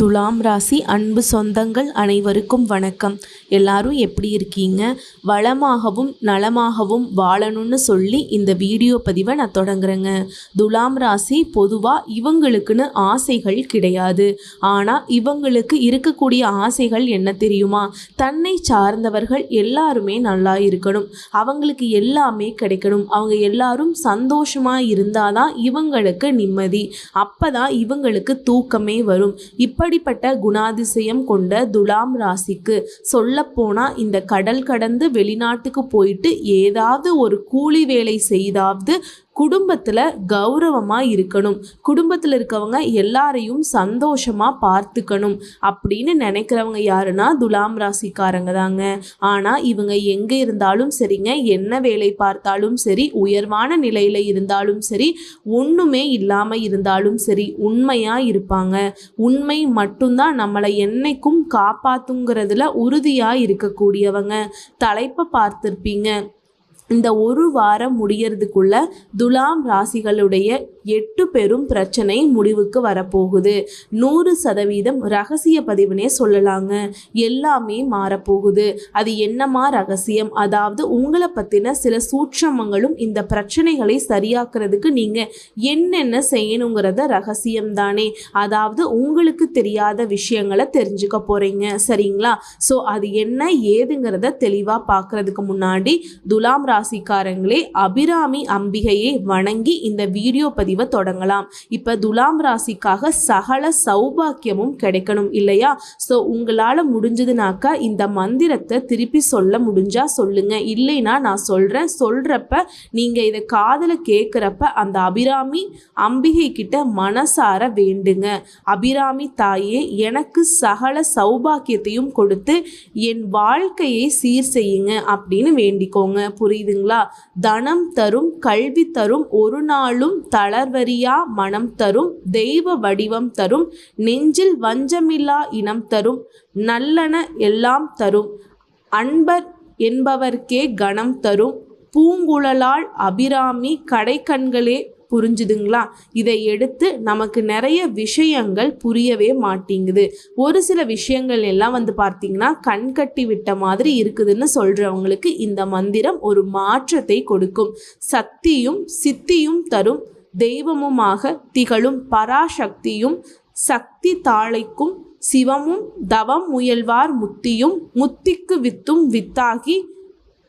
துலாம் ராசி அன்பு சொந்தங்கள் அனைவருக்கும் வணக்கம். எல்லாரும் எப்படி இருக்கீங்க? வளமாகவும் நலமாகவும் வாழணும்னு சொல்லி இந்த வீடியோ பதிவை நான் தொடங்குறேங்க. துலாம் ராசி பொதுவாக இவங்களுக்குன்னு ஆசைகள் கிடையாது. ஆனால் இவங்களுக்கு இருக்கக்கூடிய ஆசைகள் என்ன தெரியுமா? தன்னை சார்ந்தவர்கள் எல்லாருமே நல்லா இருக்கணும். அவங்களுக்கு எல்லாமே கிடைக்கணும். அவங்க எல்லாரும் சந்தோஷமாக இருந்தால் தான் இவங்களுக்கு நிம்மதி. அப்போ தான் இவங்களுக்கு தூக்கமே வரும். இப்போ இப்படிப்பட்ட குணாதிசயம் கொண்ட துலாம் ராசிக்கு சொல்லப்போனா இந்த கடல் கடந்து வெளிநாட்டுக்கு போயிட்டு ஏதாவது ஒரு கூலி வேலை செய்தாவது குடும்பத்தில் கௌரவமாக இருக்கணும். குடும்பத்தில் இருக்கவங்க எல்லாரையும் சந்தோஷமாக பார்த்துக்கணும் அப்படின்னு நினைக்கிறவங்க யாருன்னா துலாம் ராசிக்காரங்க தாங்க. ஆனால் இவங்க எங்கே இருந்தாலும் சரிங்க. என்ன வேலை பார்த்தாலும் சரி உயர்வான நிலையில் இருந்தாலும் சரி ஒன்றுமே இல்லாமல் இருந்தாலும் சரி உண்மையாக இருப்பாங்க. உண்மை மட்டும்தான் நம்மளை என்னைக்கும் காப்பாத்துங்கிறதுல உறுதியாக இருக்கக்கூடியவங்க. தலைப்பை பார்த்துருப்பீங்க. இந்த ஒரு வாரம் முடியறதுக்குள்ள துலாம் ராசிகளுடைய எட்டு பெரும் பிரச்சனை முடிவுக்கு வரப்போகுது. நூறு சதவீதம் ரகசிய பதிவுனே சொல்லலாங்க. எல்லாமே மாறப்போகுது. அது என்னமா ரகசியம்? அதாவது உங்களை பற்றின சில சூட்சமங்களும் இந்த பிரச்சனைகளை சரியாக்குறதுக்கு நீங்கள் என்னென்ன செய்யணுங்கிறத ரகசியம் தானே அதாவது உங்களுக்கு தெரியாத விஷயங்களை தெரிஞ்சுக்க போகிறீங்க சரிங்களா? ஸோ அது என்ன ஏதுங்கிறத தெளிவாக பார்க்கறதுக்கு முன்னாடி துலாம் ராசிக்காரங்களே அபிராமி அம்பிகையை வணங்கி இந்த வீடியோ பதிவை தொடங்கலாம். இப்போ துலாம் ராசிக்காக சகல சௌபாக்கியமும் கிடைக்கணும் இல்லையா? ஸோ உங்களால் முடிஞ்சதுனாக்கா இந்த மந்திரத்தை திருப்பி சொல்ல முடிஞ்சா சொல்லுங்க. இல்லைன்னா நான் சொல்கிறேன் சொல்கிறப்ப நீங்கள் இதை காதில் கேட்குறப்ப அந்த அபிராமி அம்பிகை கிட்ட மனசார வேண்டுங்க. அபிராமி தாயே எனக்கு சகல சௌபாக்கியத்தையும் கொடுத்து என் வாழ்க்கையை சீர் செய்யுங்க அப்படின்னு வேண்டிக்கோங்க. புரியுது புரியுதுங்களா தனம் தரும் கல்வி தரும் ஒரு நாளும் தளர்வரியா மனம் தரும் தெய்வ வடிவம் தரும் நெஞ்சில் வஞ்சமில்லா இனம் தரும் நல்லன எல்லாம் தரும் அன்பர் என்பவர்க்கே கணம் தரும் பூங்குழலால் அபிராமி கடைக்கண்களே புரிஞ்சுதுங்களா? இதை எடுத்து நமக்கு நிறைய விஷயங்கள் புரியவே மாட்டேங்குது. ஒரு சில விஷயங்கள் எல்லாம் வந்து பார்த்தீங்கன்னா கண் கட்டி விட்ட மாதிரி இருக்குதுன்னு சொல்கிறவங்களுக்கு இந்த மந்திரம் ஒரு மாற்றத்தை கொடுக்கும். சக்தியும் சித்தியும் தரும் தெய்வமுமாக திகழும் பராசக்தியும் சக்தி தாளைக்கும் சிவமும் தவம் முயல்வார் முத்தியும் முத்திக்கு வித்தும் வித்தாகி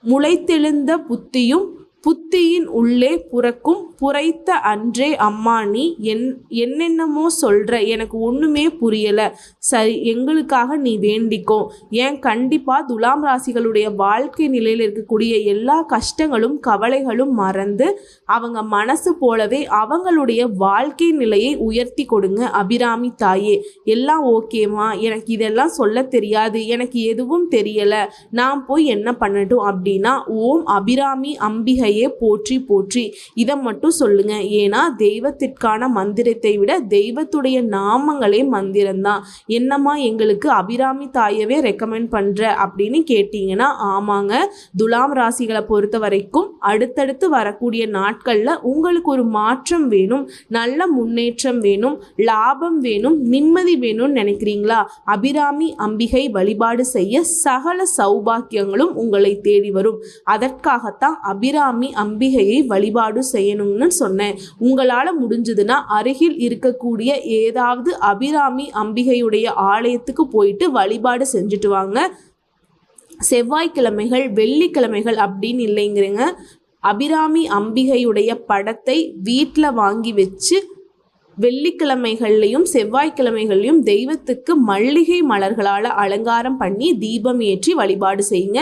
முளைத்தெழுந்த புத்தியும் புத்தியின் உள்ளே புறக்கும் புரைத்த அன்றே அம்மா நீ என் என்னென்னமோ சொல்கிற எனக்கு ஒன்றுமே புரியலை. சரி எங்களுக்காக நீ வேண்டிக்கோ. ஏன் கண்டிப்பாக துலாம் ராசிகளுடைய வாழ்க்கை நிலையில் இருக்கக்கூடிய எல்லா கஷ்டங்களும் கவலைகளும் மறந்து அவங்க மனசு போலவே அவங்களுடைய வாழ்க்கை நிலையை உயர்த்தி கொடுங்க. அபிராமி தாயே எல்லாம் ஓகேம்மா எனக்கு இதெல்லாம் சொல்ல தெரியாது. எனக்கு எதுவும் தெரியலை. நான் போய் என்ன பண்ணட்டும்? அப்படின்னா ஓம் அபிராமி அம்பிகையே போற்றி போற்றி. இதை மட்டும் சொல்லுங்க. ஏன்னா தெய்வத்திற்கான மந்திரத்தை விட தெய்வத்துடைய நாமங்களே மந்திரம்தான். என்னம்மா எங்களுக்கு அபிராமி தாயவே ரெக்கமெண்ட் பண்ற அப்படின்னு கேட்டீங்கன்னா ஆமாங்க. துலாம் ராசிகளை பொறுத்த வரைக்கும் அடுத்தடுத்து வரக்கூடிய நாட்களில் உங்களுக்கு ஒரு மாற்றம் வேணும் நல்ல முன்னேற்றம் வேணும் லாபம் வேணும் நிம்மதி வேணும்னு நினைக்கிறீங்களா? அபிராமி அம்பிகை வழிபாடு செய்ய சகல சௌபாக்கியங்களும் உங்களை தேடி வரும். அதற்காகத்தான் அபிராமி அம்பிகையை வழிபாடு செய்யணும்னு சொன்னேன். உங்களால் முடிஞ்சதுன்னா அருகில் இருக்கக்கூடிய ஏதாவது அபிராமி அம்பிகையுடைய ஆலயத்துக்கு போயிட்டு வழிபாடு செஞ்சுட்டு வாங்க. செவ்வாய்க்கிழமைகள் வெள்ளிக்கிழமைகள் அப்படின்னு இல்லைங்கிறங்க. அபிராமி அம்பிகையுடைய படத்தை வீட்டில் வாங்கி வச்சு வெள்ளிக்கிழமைகள்லையும் செவ்வாய்க்கிழமைகள்லையும் தெய்வத்துக்கு மல்லிகை மலர்களால் அலங்காரம் பண்ணி தீபம் ஏற்றி வழிபாடு செய்யுங்க.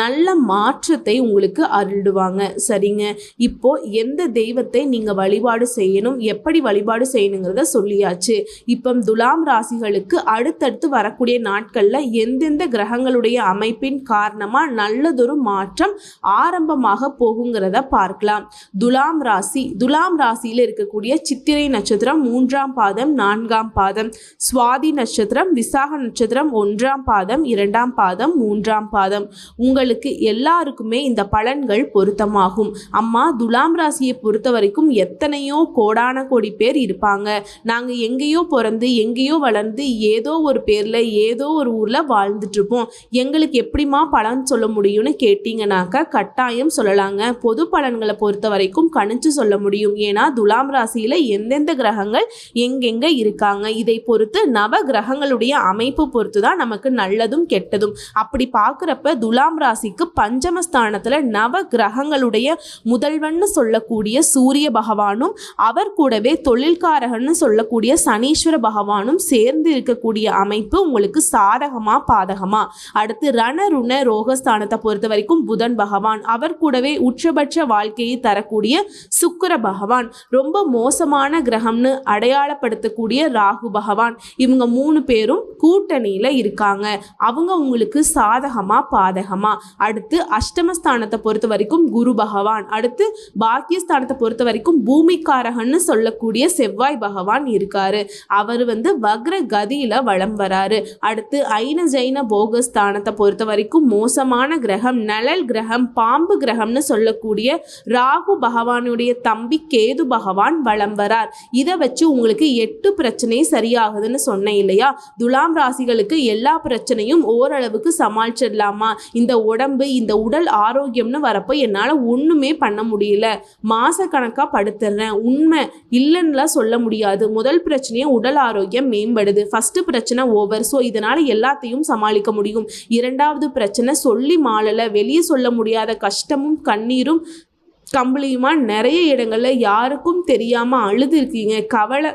நல்ல மாற்றத்தை உங்களுக்கு அருள்டுவாங்க சரிங்க? இப்போ எந்த தெய்வத்தை நீங்கள் வழிபாடு செய்யணும்? எப்படி வழிபாடு செய்யணுங்கிறத சொல்லியாச்சு. இப்போ துலாம் ராசிகளுக்கு அடுத்தடுத்து வரக்கூடிய நாட்களில் எந்தெந்த கிரகங்களுடைய அமைப்பின் காரணமாக நல்லதொரு மாற்றம் ஆரம்பமாக போகுங்கிறத பார்க்கலாம். துலாம் ராசி துலாம் ராசியில் இருக்கக்கூடிய சித்திரை நட்சத்திரம் நட்சத்திரம் மூன்றாம் பாதம் நான்காம் பாதம். சுவாதி நட்சத்திரம் விசாக நட்சத்திரம் ஒன்றாம் பாதம் இரண்டாம் பாதம் மூன்றாம் பாதம். உங்களுக்கு எல்லாருக்குமே இந்த பலன்கள் பொருத்தமாகும். அம்மா துலாம் ராசியை பொறுத்த வரைக்கும் எத்தனையோ கோடான கோடி பேர் இருப்பாங்க. நாங்கள் எங்கேயோ பிறந்து எங்கேயோ வளர்ந்து ஏதோ ஒரு பேரில் ஏதோ ஒரு ஊரில் வாழ்ந்துட்டு இருப்போம் எங்களுக்கு எப்படிம்மா பலன் சொல்ல முடியும்னு கேட்டிங்கனாக்கா கட்டாயம் சொல்லலாங்க. பொது பலன்களை பொறுத்த வரைக்கும் கணிச்சு சொல்ல முடியும். ஏன்னா துலாம் ராசியில் எந்தெந்த கிரக கிரகங்கள் எங்கெங்கே இருக்காங்க? இதை பொறுத்து நவ கிரகங்களுடைய அமைப்பு பொறுத்து தான் நமக்கு நல்லதும் கெட்டதும். அப்படி பார்க்குறப்ப துலாம் ராசிக்கு பஞ்சமஸ்தானத்தில் நவ கிரகங்களுடைய முதல்வன்னு சொல்லக்கூடிய சூரிய பகவானும் அவர் கூடவே தொழில்காரகன்னு சொல்லக்கூடிய சனீஸ்வர பகவானும் சேர்ந்து இருக்கக்கூடிய அமைப்பு உங்களுக்கு சாதகமா பாதகமா. அடுத்து ரணருண ரோகஸ்தானத்தை பொறுத்த வரைக்கும் புதன் பகவான் அவர் கூடவே உச்சபட்ச வாழ்க்கையை தரக்கூடிய சுக்கர பகவான். ரொம்ப மோசமான கிரகம்னு அடையாளப்படுத்தக்கூடிய ராகு பகவான். இவங்க மூணு பேரும் கூட்டணியில் இருக்காங்க. அவங்க உங்களுக்கு சாதகமாக பாதகமாக அடுத்து அஷ்டமஸ்தானத்தை பொறுத்த வரைக்கும் குரு பகவான். அடுத்து பாக்கியஸ்தானத்தை பொறுத்த வரைக்கும் பூமிக்காரகன்னு சொல்லக்கூடிய செவ்வாய் பகவான் இருக்காரு. அவர் வந்து வக்ர கதியில் வலம் வராரு. அடுத்து ஐன ஜைன போகஸ்தானத்தை பொறுத்த வரைக்கும் மோசமான கிரகம் நலல் கிரகம் பாம்பு கிரகம்னு சொல்லக்கூடிய ராகு பகவானுடைய தம்பி கேது பகவான் வலம் வரார். இதை வச்சு உங்களுக்கு எட்டு பிரச்சனை சரியாகுதுன்னு சொன்னேன் இல்லையா? துலாம் ராசிகளுக்கு எல்லா பிரச்சனையும் ஓரளவுக்கு சமாளிச்சிடலாமா? இந்த உடம்பு இந்த உடல் ஆரோக்கியம்னு வரப்போ என்னால் ஒன்றுமே பண்ண முடியல. மாச கணக்காக படுத்துறேன். உண்மை இல்லைன்னுலாம் சொல்ல முடியாது. முதல் பிரச்சனையே உடல் ஆரோக்கியம் மேம்படுது. ஃபஸ்ட்டு பிரச்சனை ஓவர் ஸோ இதனால் எல்லாத்தையும் சமாளிக்க முடியும். இரண்டாவது பிரச்சனை சொல்லி மாளலை. வெளியே சொல்ல முடியாத கஷ்டமும் கண்ணீரும் கம்பளியுமா? நிறைய இடங்கள்ல யாருக்கும் தெரியாமல் அழுது இருக்கீங்க கவலை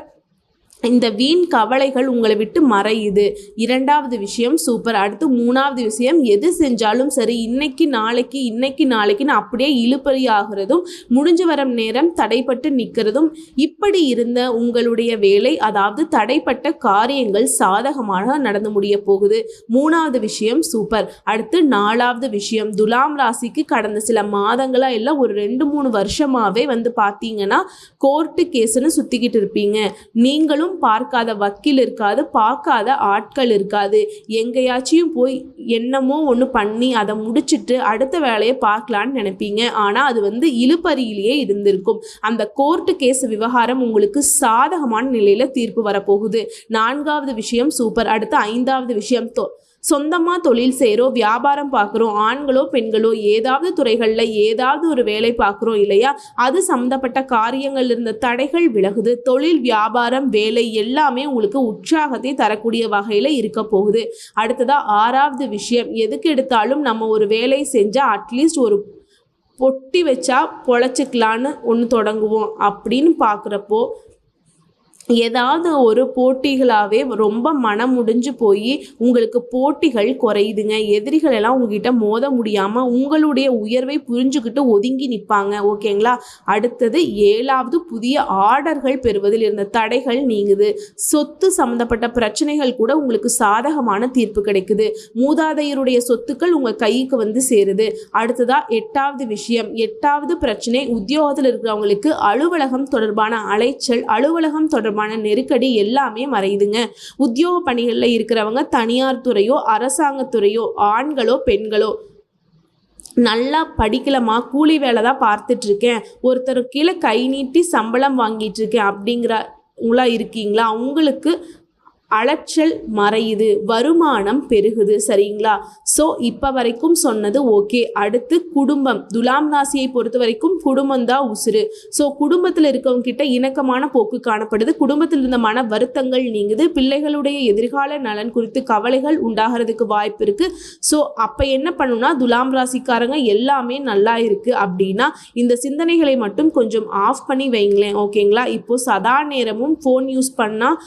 இந்த வீண் கவலைகள் உங்களை விட்டு மறையுது. இரண்டாவது விஷயம் சூப்பர் அடுத்து மூணாவது விஷயம் எது செஞ்சாலும் சரி இன்னைக்கு நாளைக்கு இன்னைக்கு நாளைக்குன்னு அப்படியே இழுபறி ஆகிறதும் முடிஞ்சு வரும் நேரம் தடைப்பட்டு நிற்கிறதும் இப்படி இருந்த உங்களுடைய வேலை அதாவது தடைப்பட்ட காரியங்கள் சாதகமாக நடந்து முடிய போகுது. மூணாவது விஷயம் சூப்பர் அடுத்து நாலாவது விஷயம் துலாம் ராசிக்கு கடந்த சில மாதங்களா எல்லாம் ஒரு ரெண்டு மூணு வருஷமாவே வந்து பார்த்தீங்கன்னா கோர்ட்டு கேஸுன்னு சுத்திக்கிட்டு இருப்பீங்க. நீங்களும் பார்க்காத வக்கீல் இருக்காது பார்க்காத ஆட்கள் இருக்காது. எங்கேயாச்சும் போய் என்னமோ ஒன்று பண்ணி அதை முடிச்சிட்டு அடுத்த வேலையை பார்க்கலான்னு நினைப்பீங்க. ஆனால் அது வந்து இழுபறியிலேயே இருந்திருக்கும். அந்த கோர்ட்டு கேஸ் விவகாரம் உங்களுக்கு சாதகமான நிலையில் தீர்ப்பு வரப்போகுது. நான்காவது விஷயம் சூப்பர் அடுத்து ஐந்தாவது விஷயம் தோ சொந்தமாக தொழில் செய்கிறோம் வியாபாரம் பார்க்குறோம் ஆண்களோ பெண்களோ ஏதாவது துறைகளில் ஏதாவது ஒரு வேலை பார்க்குறோம் இல்லையா? அது சம்மந்தப்பட்ட காரியங்கள் இருந்த தடைகள் விலகுது. தொழில் வியாபாரம் வேலை எல்லாமே உங்களுக்கு உற்சாகத்தை தரக்கூடிய வகையில் இருக்க போகுது. அடுத்ததாக ஆறாவது விஷயம் எதுக்கு எடுத்தாலும் நம்ம ஒரு வேலை செஞ்சால் அட்லீஸ்ட் ஒரு பொட்டி வச்சா பொழைச்சிக்கலான்னு ஒன்று தொடங்குவோம் அப்படின்னு பார்க்குறப்போ ஏதாவது ஒரு போட்டிகளாகவே ரொம்ப மனம் முடிஞ்சு போய் உங்களுக்கு போட்டிகள் குறையுதுங்க. எதிரிகள் எல்லாம் உங்ககிட்ட மோத முடியாமல் உங்களுடைய உயர்வை புரிஞ்சுக்கிட்டு ஒதுங்கி நிற்பாங்க ஓகேங்களா? அடுத்தது ஏழாவது புதிய ஆர்டர்கள் பெறுவதில் இருந்த தடைகள் நீங்குது. சொத்து சம்மந்தப்பட்ட பிரச்சனைகள் கூட உங்களுக்கு சாதகமான தீர்ப்பு கிடைக்குது. மூதாதையருடைய சொத்துக்கள் உங்கள் கைக்கு வந்து சேருது. அடுத்ததா எட்டாவது விஷயம். எட்டாவது பிரச்சனை உத்தியோகத்தில் இருக்கிறவங்களுக்கு அலுவலகம் தொடர்பான அலைச்சல் அலுவலகம் தொடர்பான நெருக்கடி எல்லாமே மறையுதுங்க. உத்தியோக பணிகளில் இருக்கிறவங்க தனியார் துறையோ அரசாங்கத்துறையோ ஆண்களோ பெண்களோ நல்லா படிக்கலமா கூலி வேலை தான் பார்த்துட்ருக்கேன். ஒருத்தர் கீழே கை நீட்டி சம்பளம் வாங்கிட்டு இருக்கேன் அப்படிங்கிறவங்களா இருக்கீங்களா? உங்களுக்கு அலைச்சல் மறையுது வருமானம் பெருகுது சரிங்களா? ஸோ இப்போ வரைக்கும் சொன்னது ஓகே அடுத்து குடும்பம். துலாம் ராசியை பொறுத்த வரைக்கும் குடும்பம் தான் உசுறு. ஸோ குடும்பத்தில் இருக்கவங்க கிட்ட இணக்கமான போக்கு காணப்படுது. குடும்பத்தில் இருந்த மன வருத்தங்கள் நீங்குது. பிள்ளைகளுடைய எதிர்கால நலன் குறித்து கவலைகள் உண்டாகிறதுக்கு வாய்ப்பு இருக்கு. ஸோ அப்போ என்ன பண்ணுன்னா துலாம் ராசிக்காரங்க எல்லாமே நல்லா இருக்கு அப்படின்னா இந்த சிந்தனைகளை மட்டும் கொஞ்சம் ஆஃப் பண்ணி வைங்களேன் ஓகேங்களா இப்போ சதா நேரமும் ஃபோன் யூஸ் பண்ணால்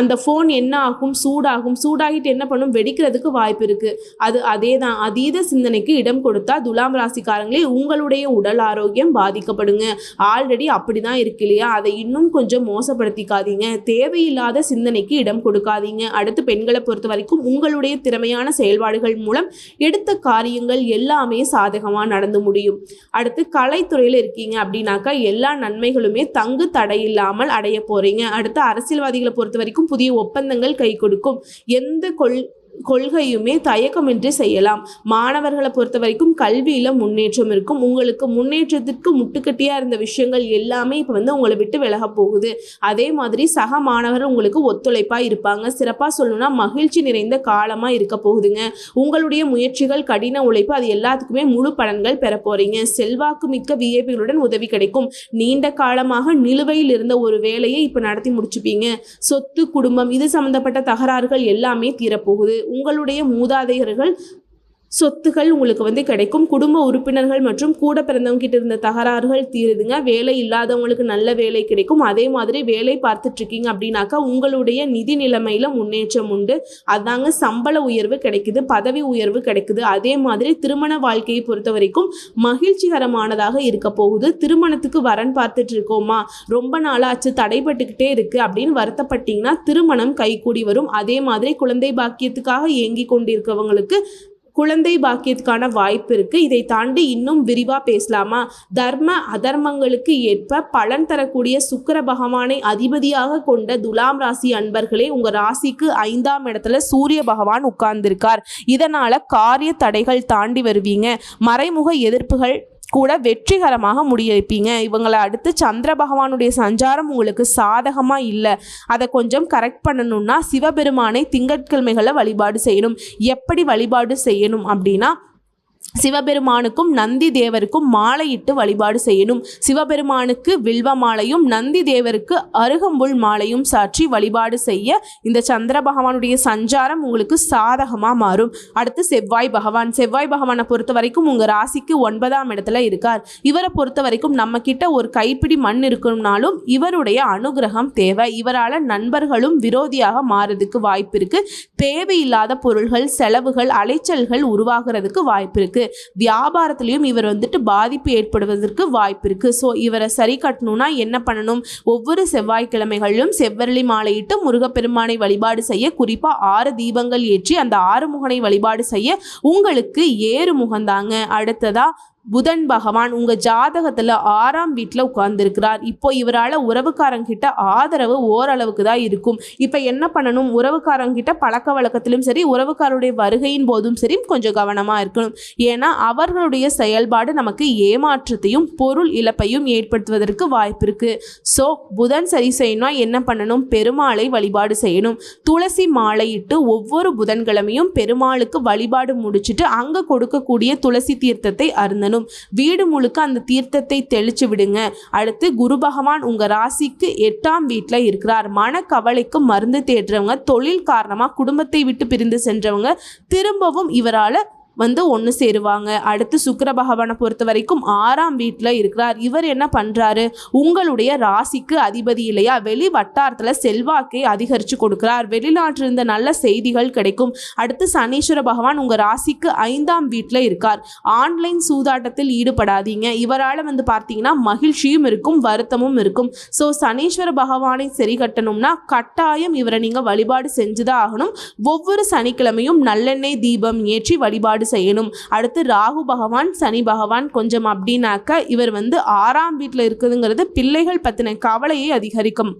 அந்த ஃபோன் என்ன ஆகும் சூடாகும் சூடாகிட்டு என்ன பண்ணும்? வெடிக்கிறதுக்கு வாய்ப்பு இருக்குது அது அதே தான் அதீத சிந்தனைக்கு இடம் கொடுத்தா துலாம் ராசிக்காரங்களே உங்களுடைய உடல் ஆரோக்கியம் பாதிக்கப்படுங்க. ஆல்ரெடி அப்படி தான் இருக்கு இல்லையா? அதை இன்னும் கொஞ்சம் மோசப்படுத்திக்காதீங்க. தேவையில்லாத சிந்தனைக்கு இடம் கொடுக்காதீங்க. அடுத்து பெண்களை பொறுத்த வரைக்கும் உங்களுடைய திறமையான செயல்பாடுகள் மூலம் எடுத்த காரியங்கள் எல்லாமே சாதகமாக நடந்து முடியும். அடுத்து கலைத்துறையில் இருக்கீங்க அப்படின்னாக்கா எல்லா நன்மைகளுமே தங்கு தடையில்லாமல் அடைய போறீங்க. அடுத்து அரசியல்வாதிகளை பொறுத்த வரைக்கும் புதிய ஒப்பந்தங்கள் கை கொடுக்கும். எந்த கொள் கொள்கையுமே தயக்கமின்றி செய்யலாம். மாணவர்களை பொறுத்த வரைக்கும் கல்வியில் முன்னேற்றம் இருக்கும். உங்களுக்கு முன்னேற்றத்திற்கு முட்டுக்கட்டியாக இருந்த விஷயங்கள் எல்லாமே இப்போ வந்து உங்களை விட்டு விலக போகுது. அதே மாதிரி சக மாணவர்கள் உங்களுக்கு ஒத்துழைப்பாக இருப்பாங்க. சிறப்பாக சொல்லணும்னா மகிழ்ச்சி நிறைந்த காலமாக இருக்க போகுதுங்க. உங்களுடைய முயற்சிகள் கடின உழைப்பு அது எல்லாத்துக்குமே முழு பலன்கள் பெற போறீங்க. செல்வாக்கு மிக்க விஏபிகளுடன் உதவி கிடைக்கும். நீண்ட காலமாக நிலுவையில் இருந்த ஒரு வேலையை இப்போ நடத்தி முடிச்சுப்பீங்க. சொத்து குடும்பம் இது சம்பந்தப்பட்ட தகராறுகள் எல்லாமே தீரப்போகுது உங்களுடைய மூதாதையர்கள் சொத்துகள் உங்களுக்கு வந்து கிடைக்கும். குடும்ப உறுப்பினர்கள் மற்றும் கூட பிறந்தவங்க கிட்ட இருந்த தகராறுகள் தீருதுங்க. வேலை இல்லாதவங்களுக்கு நல்ல வேலை கிடைக்கும். அதே மாதிரி வேலை பார்த்துட்டு இருக்கீங்க அப்படின்னாக்கா உங்களுடைய நிதி நிலைமையில முன்னேற்றம் உண்டு. அதாங்க சம்பள உயர்வு கிடைக்குது பதவி உயர்வு கிடைக்குது. அதே மாதிரி திருமண வாழ்க்கையை பொறுத்த வரைக்கும் மகிழ்ச்சிகரமானதாக இருக்க போகுது. திருமணத்துக்கு வரன் பார்த்துட்டு இருக்கோமா? ரொம்ப நாளாச்சு தடைபட்டுக்கிட்டே இருக்கு அப்படின்னு வருத்தப்பட்டீங்கன்னா திருமணம் கைகூடி வரும். அதே மாதிரி குழந்தை பாக்கியத்துக்காக ஏங்கி கொண்டிருக்கவங்களுக்கு குழந்தை பாக்கியத்துக்கான வாய்ப்பு இருக்குது இதை தாண்டி இன்னும் விரிவாக பேசலாமா? தர்ம அதர்மங்களுக்கு ஏற்ப பலன் தரக்கூடிய சுக்கிர பகவானை அதிபதியாக கொண்ட துலாம் ராசி அன்பர்களே உங்கள் ராசிக்கு ஐந்தாம் இடத்துல சூரிய பகவான் உட்கார்ந்திருக்கார். இதனால் காரிய தடைகள் தாண்டி வருவீங்க. மறைமுக எதிர்ப்புகள் கூட வெற்றிகரமாக முடியிருப்பீங்க இவங்களை அடுத்து சந்திர பகவானுடைய சஞ்சாரம் உங்களுக்கு சாதகமாக இல்லை. அதை கொஞ்சம் கரெக்ட் பண்ணணும்னா சிவபெருமானை திங்கட்கிழமைகளை வழிபாடு செய்யணும். எப்படி வழிபாடு செய்யணும் அப்படின்னா சிவபெருமானுக்கும் நந்தி தேவருக்கும் மாலையிட்டு வழிபாடு செய்யணும். சிவபெருமானுக்கு வில்வ மாலையும் நந்தி தேவருக்கு அருகம்புல் மாலையும் சாற்றி வழிபாடு செய்ய இந்த சந்திர பகவானுடைய சஞ்சாரம் உங்களுக்கு சாதகமாக மாறும். அடுத்து செவ்வாய் பகவான். செவ்வாய் பகவானை பொறுத்த வரைக்கும் உங்கள் ராசிக்கு ஒன்பதாம் இடத்துல இருக்கார். இவரை பொறுத்த வரைக்கும் நம்ம கிட்ட ஒரு கைப்பிடி மண் இருக்கணும்னாலும் இவருடைய அனுகிரகம் தேவை. இவரால் நண்பர்களும் விரோதியாக மாறதுக்கு வாய்ப்பு இருக்கு. தேவையில்லாத பொருள்கள் செலவுகள் அலைச்சல்கள் உருவாகிறதுக்கு வாய்ப்பு இருக்கு. வியாபாரத்திலையும் இவர் வந்துட்டு பாதிப்பு ஏற்படுவதற்கு வாய்ப்பு இருக்கு. ஸோ இவரை சரி கட்டணும்னா என்ன பண்ணணும்? ஒவ்வொரு செவ்வாய்க்கிழமைகளிலும் செவ்வரளி மாலையிட்டு முருகப்பெருமானை வழிபாடு செய்ய குறிப்பாக ஆறு தீபங்கள் ஏற்றி அந்த ஆறுமுகனை வழிபாடு செய்ய உங்களுக்கு ஏறு முகந்தாங்க அடுத்ததா புதன் பகவான் உங்க ஜாதகத்துல ஆறாம் வீட்டில் உட்கார்ந்துருக்கிறார். இப்போ இவரால் உறவுக்காரங்கிட்ட ஆதரவு ஓரளவுக்கு தான் இருக்கும். இப்போ என்ன பண்ணணும்? உறவுக்காரங்கிட்ட பழக்க வழக்கத்திலும் சரி உறவுக்காரருடைய வருகையின் போதும் சரி கொஞ்சம் கவனமாக இருக்கணும். ஏன்னா அவர்களுடைய செயல்பாடு நமக்கு ஏமாற்றத்தையும் பொருள் இழப்பையும் ஏற்படுத்துவதற்கு வாய்ப்பு இருக்கு. ஸோ புதன் சரி செய்யணும்னா என்ன பண்ணணும்? பெருமாளை வழிபாடு செய்யணும். துளசி மாலையிட்டு ஒவ்வொரு புதன்கிழமையும் பெருமாளுக்கு வழிபாடு முடிச்சுட்டு அங்கே கொடுக்கக்கூடிய துளசி தீர்த்தத்தை அருந்தணும். வீடு முழுக்க அந்த தீர்த்தத்தை தெளிச்சு விடுங்க. அடுத்து குரு பகவான் உங்க ராசிக்கு எட்டாம் வீட்டில் இருக்கிறார். மன கவலைக்கு மருந்து தேடுறவங்க தொழில் காரணமாக குடும்பத்தை விட்டு பிரிந்து சென்றவங்க திரும்பவும் இவரால் வந்து ஒன்று சேருவாங்க. அடுத்து சுக்கர பகவானை பொறுத்த வரைக்கும் ஆறாம் வீட்டில் இருக்கிறார். இவர் என்ன பண்ணுறாரு உங்களுடைய ராசிக்கு அதிபதி இல்லையா? வெளி வட்டாரத்தில் செல்வாக்கை அதிகரித்து கொடுக்கிறார். வெளிநாட்டில் இருந்த நல்ல செய்திகள் கிடைக்கும். அடுத்து சனீஸ்வர பகவான் உங்கள் ராசிக்கு ஐந்தாம் வீட்டில் இருக்கார். ஆன்லைன் சூதாட்டத்தில் ஈடுபடாதீங்க. இவரால் வந்து பார்த்தீங்கன்னா மகிழ்ச்சியும் இருக்கும் வருத்தமும் இருக்கும். ஸோ சனீஸ்வர பகவானை சரி கட்டணும்னா கட்டாயம் இவரை நீங்கள் வழிபாடு செஞ்சுதான் ஆகணும். ஒவ்வொரு சனிக்கிழமையும் நல்லெண்ணெய் தீபம் ஏற்றி வழிபாடு செய்யணும். அடுத்து ராகு பகவான் சனி பகவான் கொஞ்சம் அப்படின்னாக்க இவர் வந்து ஆறாம் வீட்டில் இருக்குதுங்கிறது பிள்ளைகள் பற்றின கவலையை அதிகரிக்கும்.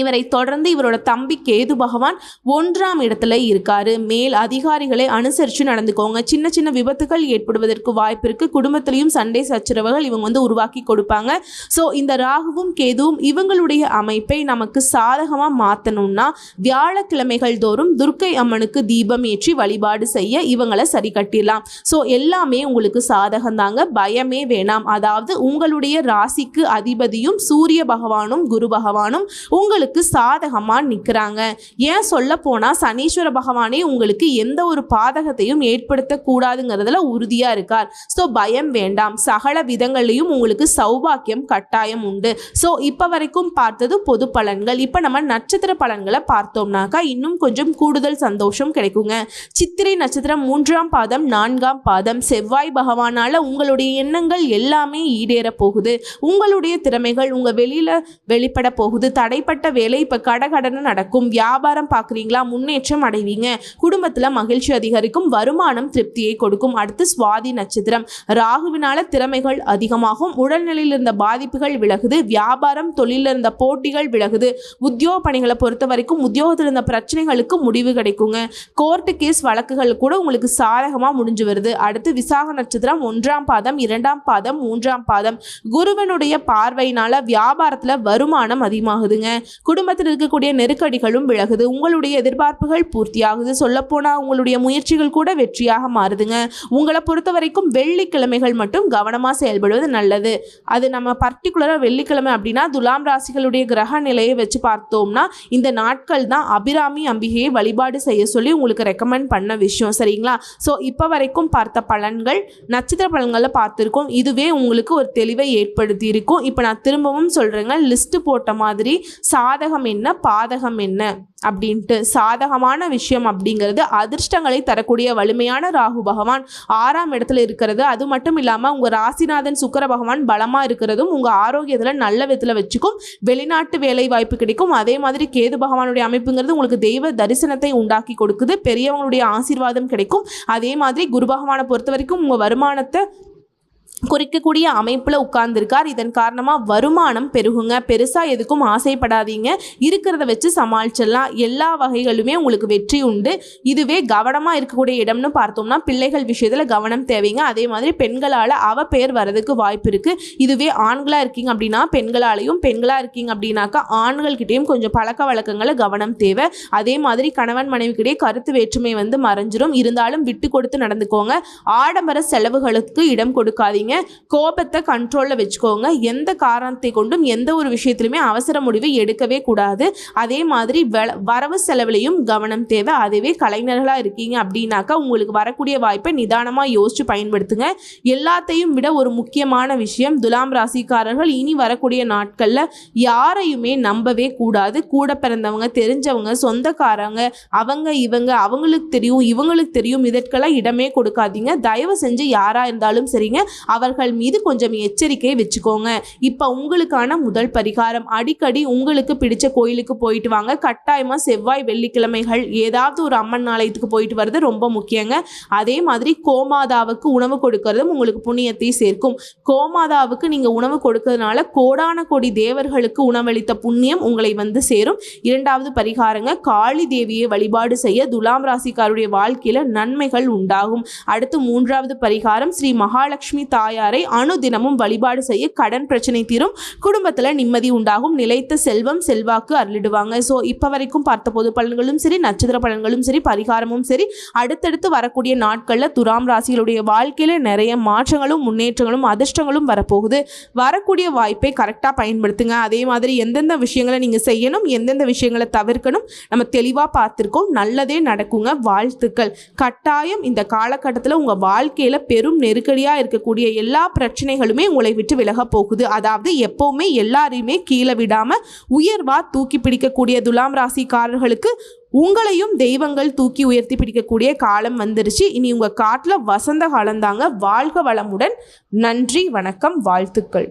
இவரை தொடர்ந்து இவரோட தம்பி கேது பகவான் ஒன்றாம் இடத்துல இருக்காரு. மேல் அதிகாரிகளை அனுசரித்து நடந்துக்கோங்க. சின்ன சின்ன விபத்துகள் ஏற்படுவதற்கு வாய்ப்பு இருக்கு. குடும்பத்திலையும் சண்டை சச்சரவுகள் இவங்க வந்து உருவாக்கி கொடுப்பாங்க. ஸோ இந்த ராகுவும் கேதுவும் இவங்களுடைய அமைப்பை நமக்கு சாதகமாக மாற்றணும்னா வியாழக்கிழமைகள் தோறும் துர்க்கை அம்மனுக்கு தீபம் ஏற்றி வழிபாடு செய்ய இவங்களை சரி கட்டிடலாம். ஸோ எல்லாமே உங்களுக்கு சாதகம் தாங்க. பயமே வேணாம். அதாவது உங்களுடைய ராசிக்கு அதிபதியும் சூரிய பகவானும் குரு பகவானும் உங்களுக்கு உங்களுக்கு சாதகமாக நிற்கிறாங்க ஏன் சொல்ல போனால் சனீஸ்வர பகவானே உங்களுக்கு எந்த ஒரு பாதகத்தையும் ஏற்படுத்தக்கூடாதுங்கிறதுல உறுதியாக இருக்கார். ஸோ பயம் வேண்டாம். சகல விதங்கள்லையும் உங்களுக்கு சௌபாக்கியம் கட்டாயம் உண்டு. ஸோ இப்போ வரைக்கும் பார்த்தது பொது பலன்கள். இப்போ நம்ம நட்சத்திர பலன்களை பார்த்தோம்னாக்கா இன்னும் கொஞ்சம் கூடுதல் சந்தோஷம் கிடைக்குங்க. சித்திரை நட்சத்திரம் மூன்றாம் பாதம் நான்காம் பாதம். செவ்வாய் பகவானால உங்களுடைய எண்ணங்கள் எல்லாமே ஈடேற போகுது. உங்களுடைய திறமைகள் உங்கள் வெளியில் வெளிப்பட போகுது. தடைப்பட்ட வேலை இப்ப கடகடன்னு நடக்கும். வியாபாரம் பார்க்குறீங்களா? முன்னேற்றம் அடைவீங்க. குடும்பத்துல மகிழ்ச்சி அதிகரிக்கும். வருமானம் திருப்தியை கொடுக்கும். அடுத்து சுவாதி நட்சத்திரம். ராகுவினால திறமைகள் அதிகமாகும். உடல்நிலையில் இருந்த பாதிப்புகள் விலகுது. வியாபாரம் தொழிலில் இருந்த போட்டிகள் விலகுது. உத்தியோக பணிகளை பொறுத்த வரைக்கும் உத்தியோகத்தில் இருந்த பிரச்சனைகளுக்கு முடிவு கிடைக்குங்க. கோர்ட்டு கேஸ் வழக்குகள் கூட உங்களுக்கு சாதகமாக முடிஞ்சு வருது. அடுத்து விசாக நட்சத்திரம். ஒன்றாம் பாதம் இரண்டாம் பாதம் மூன்றாம் பாதம். குருவனுடைய பார்வையினால வியாபாரத்தில் வருமானம் அதிகமாகுதுங்க. குடும்பத்தில் இருக்கக்கூடிய நெருக்கடிகளும் விலகுது. உங்களுடைய எதிர்பார்ப்புகள் பூர்த்தியாகுது. சொல்லப்போனால் உங்களுடைய முயற்சிகள் கூட வெற்றியாக மாறுதுங்க. உங்களை பொறுத்த வரைக்கும் வெள்ளிக்கிழமைகள் மட்டும் கவனமாக செயல்படுவது நல்லது. அது நம்ம பர்டிகுலராக வெள்ளிக்கிழமை அப்படின்னா துலாம் ராசிகளுடைய கிரக நிலையை வச்சு பார்த்தோம்னா இந்த நாட்கள் தான் அபிராமி அம்பிகையை வழிபாடு செய்ய சொல்லி உங்களுக்கு ரெக்கமெண்ட் பண்ண விஷயம். சரிங்களா? ஸோ இப்போ வரைக்கும் பார்த்த பலன்கள் நட்சத்திர பலன்களில் பார்த்துருக்கோம். இதுவே உங்களுக்கு ஒரு தெளிவை ஏற்படுத்தி இருக்கும் இப்போ நான் திரும்பவும் சொல்கிறேங்க லிஸ்ட்டு போட்ட மாதிரி சா சாதகம் என்ன பாதகம் என்ன அப்படின்ட்டு சாதகமான விஷயம் அப்படிங்கிறது அதிர்ஷ்டங்களை தரக்கூடிய வலிமையான ராகு பகவான் ஆறாம் இடத்துல இருக்கிறது. அது மட்டும் இல்லாமல் உங்கள் ராசிநாதன் சுக்கர பகவான் பலமாக இருக்கிறதும் உங்கள் ஆரோக்கியத்தில் நல்ல விதத்தில் வச்சுக்கும் வெளிநாட்டு வேலை வாய்ப்பு கிடைக்கும். அதே மாதிரி கேது பகவானுடைய அமைப்புங்கிறது உங்களுக்கு தெய்வ தரிசனத்தை உண்டாக்கி கொடுக்குது. பெரியவங்களுடைய ஆசீர்வாதம் கிடைக்கும். அதே மாதிரி குரு பகவானை பொறுத்த வரைக்கும் உங்கள் வருமானத்தை குறிக்கக்கூடிய அமைப்பில் உட்கார்ந்துருக்கார். இதன் காரணமாக வருமானம் பெருகுங்க. பெருசாக எதுக்கும் ஆசைப்படாதீங்க. இருக்கிறத வச்சு சமாளிச்சிடலாம். எல்லா வகைகளுமே உங்களுக்கு வெற்றி உண்டு. இதுவே கவனமாக இருக்கக்கூடிய இடம்னு பார்த்தோம்னா பிள்ளைகள் விஷயத்தில் கவனம் தேவைங்க. அதே மாதிரி பெண்களால் அவ பெயர் வரதுக்கு வாய்ப்பு இருக்குது இதுவே ஆண்களாக இருக்கீங்க அப்படின்னா பெண்களாலையும் பெண்களாக இருக்கீங்க அப்படின்னாக்கா ஆண்கள்கிட்டையும் கொஞ்சம் பழக்க வழக்கங்களை கவனம் தேவை. அதே மாதிரி கணவன் மனைவிக்கிட்டே கருத்து வேற்றுமை வந்து மறைஞ்சிரும். இருந்தாலும் விட்டு கொடுத்து நடந்துக்கோங்க. ஆடம்பர செலவுகளுக்கு இடம் கொடுக்காதீங்க. கோபத்தை கண்ட்ரோலில் வச்சுக்கோங்க. எந்த காரணத்தை கொண்டும் எந்த ஒரு விஷயத்திலுமே அவசர முடிவை எடுக்கவே கூடாது. அதே மாதிரி வரவு செலவுலையும் கவனம் தேவை. அதுவே கலைஞர்களாக இருக்கீங்க அப்படின்னாக்கா உங்களுக்கு வரக்கூடிய வாய்ப்பை நிதானமாக யோசித்து பயன்படுத்துங்க. எல்லாத்தையும் விட ஒரு முக்கியமான விஷயம் துலாம் ராசிக்காரர்கள் இனி வரக்கூடிய நாட்களில் யாரையுமே நம்பவே கூடாது. கூட பிறந்தவங்க தெரிஞ்சவங்க சொந்தக்காரங்க அவங்க இவங்க அவங்களுக்கு தெரியும் இவங்களுக்கு தெரியும் இதற்கெல்லாம் இடமே கொடுக்காதீங்க. தயவு செஞ்சு யாராக இருந்தாலும் சரிங்க. அவர்கள் மீது கொஞ்சம் எச்சரிக்கையை வச்சுக்கோங்க. இப்போ உங்களுக்கான முதல் பரிகாரம் அடிக்கடி உங்களுக்கு பிடிச்ச கோயிலுக்கு போயிட்டு வாங்க. கட்டாயமாக செவ்வாய் வெள்ளிக்கிழமைகள் ஏதாவது ஒரு அம்மன் ஆலயத்துக்கு போயிட்டு வர்றது ரொம்ப முக்கியங்க. அதே மாதிரி கோமாதாவுக்கு உணவு கொடுக்கறதும் உங்களுக்கு புண்ணியத்தை சேர்க்கும். கோமாதாவுக்கு நீங்கள் உணவு கொடுக்கறதுனால கோடான கோடி தேவர்களுக்கு உணவளித்த புண்ணியம் உங்களை வந்து சேரும். இரண்டாவது பரிகாரங்க காளி தேவியை வழிபாடு செய்ய துலாம் ராசிக்காருடைய வாழ்க்கையில் நன்மைகள் உண்டாகும். அடுத்து மூன்றாவது பரிகாரம் ஸ்ரீ மகாலட்சுமி தாய் தாயாரை அணுதினமும் வழிபாடு செய்ய கடன் பிரச்சனை தீரும். குடும்பத்தில் நிம்மதி உண்டாகும். நிலைத்த செல்வம் செல்வாக்கு அருளிடுவாங்க. ஸோ இப்போ வரைக்கும் பார்த்த பொது பலன்களும் சரி நட்சத்திர பலன்களும் சரி பரிகாரமும் சரி அடுத்தடுத்து வரக்கூடிய நாட்களில் துராம் ராசிகளுடைய வாழ்க்கையில நிறைய மாற்றங்களும் முன்னேற்றங்களும் அதிர்ஷ்டங்களும் வரப்போகுது. வரக்கூடிய வாய்ப்பை கரெக்டாக பயன்படுத்துங்க. அதே மாதிரி எந்தெந்த விஷயங்களை நீங்கள் செய்யணும் எந்தெந்த விஷயங்களை தவிர்க்கணும் நம்ம தெளிவாக பார்த்துருக்கோம். நல்லதே நடக்குங்க. வாழ்த்துக்கள். கட்டாயம் இந்த காலகட்டத்தில் உங்கள் வாழ்க்கையில் பெரும் நெருக்கடியாக இருக்கக்கூடிய எல்லா பிரச்சனைகளுமே உங்களை விட்டு விலக போகுது. அதாவது எப்போவுமே எல்லாரையுமே கீழே விடாமல் உயர்வாக தூக்கி பிடிக்கக்கூடிய துலாம் ராசிக்காரர்களுக்கு உங்களையும் தெய்வங்கள் தூக்கி உயர்த்தி பிடிக்கக்கூடிய காலம் வந்துருச்சு. இனி உங்கள் காட்டில் வசந்த காலம்தாங்க. வாழ்க வளமுடன். நன்றி வணக்கம் வாழ்த்துக்கள்.